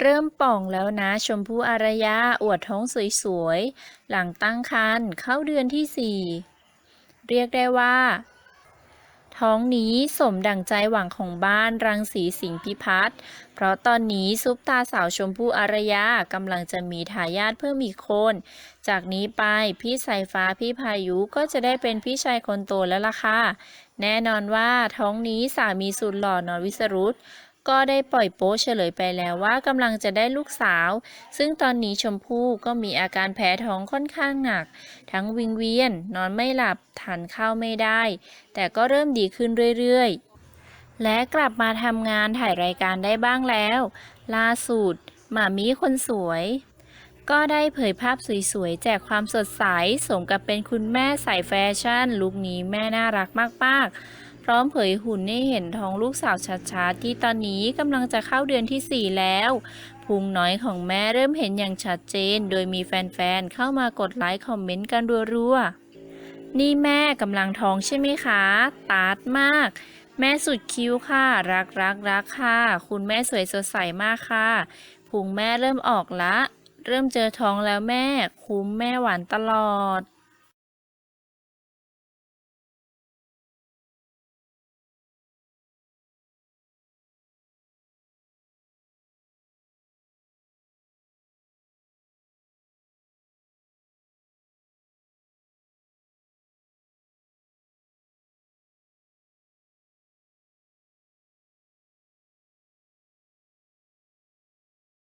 เริ่มป่องแล้วนะ ชมพู่อารยา อวดท้องสวยๆ หลังตั้งครรภ์เข้าเดือนที่สี่เรียกได้ว่า ท้องนี้สมดั่งใจหวังของบ้านรังสีสิงพิพัฒน์เพราะตอนนี้ซุปตาสาวชมพู่อารยากำลังจะมีทายาทเพิ่มอีกคน จากนี้ไปพี่สายฟ้าพี่พายุก็จะได้เป็นพี่ชายคนโตแล้วล่ะค่ะแน่นอนว่าท้องนี้สามีสุดหล่อนอวิสรุต ก็ได้ปล่อยโป๊เฉลยไปแล้วว่ากำลังจะได้ลูกสาว ซึ่งตอนนี้ชมพู่ก็มีอาการแพ้ท้องค่อนข้างหนัก ทั้งวิงเวียน นอนไม่หลับทานข้าวไม่ได้ แต่ก็เริ่มดีขึ้นเรื่อยๆ และกลับมาทำงานถ่ายรายการได้บ้างแล้ว ล่าสุดหมามีคนสวยก็ได้เผยภาพสวยๆ แจกความสดใส สมกับเป็นคุณแม่สายแฟชั่น ลุคนี้แม่น่ารักมากๆ พร้อมเผยหุ่นให้เห็นท้องลูกสาวชัดๆที่ตอนนี้กำลังจะเข้าเดือนที่ 4 แล้วพุงน้อยของแม่เริ่มเห็นอย่างชัดเจน โดยมีแฟนๆเข้ามากดไลค์คอมเมนต์กันรัวๆนี่แม่กำลังท้องใช่ไหมคะ ตาดมาก แม่สุดคิ้วค่ะ รักรักรักค่ะ คุณแม่สวยสดใสมากค่ะพุงแม่เริ่มออกละ เริ่มเจอท้องแล้วแม่ คุ้มแม่หวานตลอด